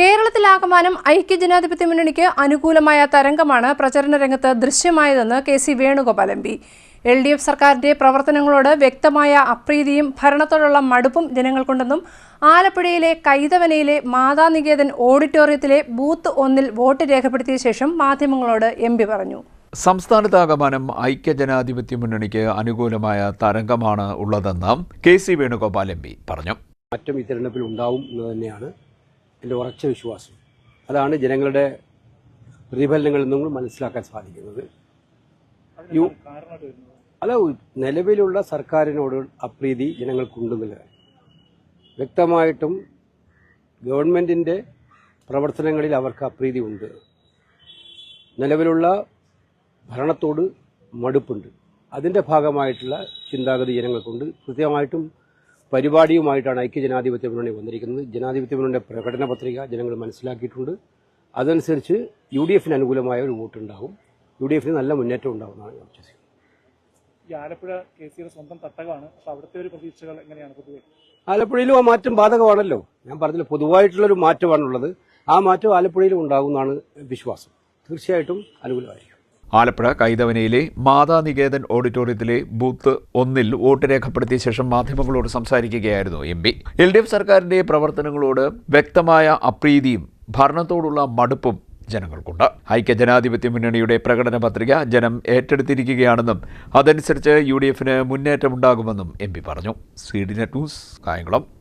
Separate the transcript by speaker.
Speaker 1: കേരളത്തിലാകമാനം ഐക്യജനാധിപത്യ മുന്നണിക്ക് അനുകൂലമായ തരംഗമാണ് പ്രചരണ രംഗത്ത് ദൃശ്യമായതെന്ന് K C Venugopal M P. L D F സർക്കാരിന്റെ പ്രവർത്തനങ്ങളോട് വ്യക്തമായ അപ്രീതിയും ഭരണത്തോടുള്ള മടുപ്പും ജനങ്ങൾക്കുണ്ടെന്നും ആലപ്പുഴയിലെ കൈതവനയിലെ മാതാനികേതൻ ഓഡിറ്റോറിയത്തിലെ ബൂത്ത് ഒന്നിൽ വോട്ട് രേഖപ്പെടുത്തിയ ശേഷം മാധ്യമങ്ങളോട് എം പി പറഞ്ഞു.
Speaker 2: സംസ്ഥാനത്താകമാനം ഐക്യജനാധിപത്യ മുന്നണിക്ക് അനുകൂലമായ തരംഗമാണ് ഉള്ളതെന്ന് K C Venugopal M P പറഞ്ഞു.
Speaker 3: മാറ്റം ഈ തെരഞ്ഞെടുപ്പിൽ ഉണ്ടാവും എന്ന് തന്നെയാണ്. എന്റെ ഉറച്ച വിശ്വാസം. അതാണ് ജനങ്ങളുടെ പ്രതിഫലനങ്ങളിൽ നിന്നും മനസ്സിലാക്കാൻ സാധിക്കുന്നത്. യു- അല്ല നിലവിലുള്ള സർക്കാരിനോട് അപ്രീതി ജനങ്ങൾക്കുണ്ടെന്നില്ല. വ്യക്തമായിട്ടും ഗവൺമെന്റിന്റെ പ്രവർത്തനങ്ങളിൽ അവർക്ക് അപ്രീതി ഉണ്ട്. നിലവിലുള്ള ഭരണത്തോട് മടുപ്പുണ്ട്. അതിന്റെ ഭാഗമായിട്ടുള്ള ചിന്താഗതി ജനങ്ങൾക്കുണ്ട്. കൃത്യമായിട്ടും പരിപാടിയുമായിട്ടാണ് ഐക്യജനാധിപത്യ മുന്നണി വന്നിരിക്കുന്നത്. ജനാധിപത്യ മുന്നണിയുടെ പ്രകടന പത്രിക ജനങ്ങൾ മനസ്സിലാക്കിയിട്ടുണ്ട്. അതനുസരിച്ച് യു ഡി എഫിന് അനുകൂലമായ ഒരു വോട്ടുണ്ടാകും. യു ഡി എഫിന് നല്ല മുന്നേറ്റം ഉണ്ടാകുമെന്നാണ് ഞാൻ വിശ്വസിക്കുന്നത്
Speaker 4: ഈ ആലപ്പുഴ കെ സിയുടെ സ്വന്തം തട്ടകമാണ്. അപ്പോൾ അവിടുത്തെ ഒരു പ്രതീക്ഷകൾ എങ്ങനെയാണ് പൊതുവെ?
Speaker 3: ആലപ്പുഴയിലും ആ മാറ്റം ബാധകമാണല്ലോ. ഞാൻ പറഞ്ഞില്ല പൊതുവായിട്ടുള്ളൊരു മാറ്റമാണുള്ളത്. ആ മാറ്റം ആലപ്പുഴയിലും ഉണ്ടാകുമെന്നാണ് വിശ്വാസം. തീർച്ചയായിട്ടും അനുകൂലമായിരിക്കും.
Speaker 2: ആലപ്പുഴ കൈതവനയിലെ മാതാനികേതൻ ഓഡിറ്റോറിയത്തിലെ ബൂത്ത് ഒന്നിൽ വോട്ട് രേഖപ്പെടുത്തിയ ശേഷം മാധ്യമങ്ങളോട് സംസാരിക്കുകയായിരുന്നു M P. L D F സർക്കാരിന്റെ പ്രവർത്തനങ്ങളോട് വ്യക്തമായ അപ്രീതിയും ഭരണത്തോടുള്ള മടുപ്പും ജനങ്ങൾക്കുണ്ട്. ഐക്യജനാധിപത്യ മുന്നണിയുടെ പ്രകടന പത്രിക ജനം ഏറ്റെടുത്തിരിക്കുകയാണെന്നും അതനുസരിച്ച് യു ഡി എഫിന് മുന്നേറ്റമുണ്ടാകുമെന്നും എം പി പറഞ്ഞു. C D net news Kayamkulam.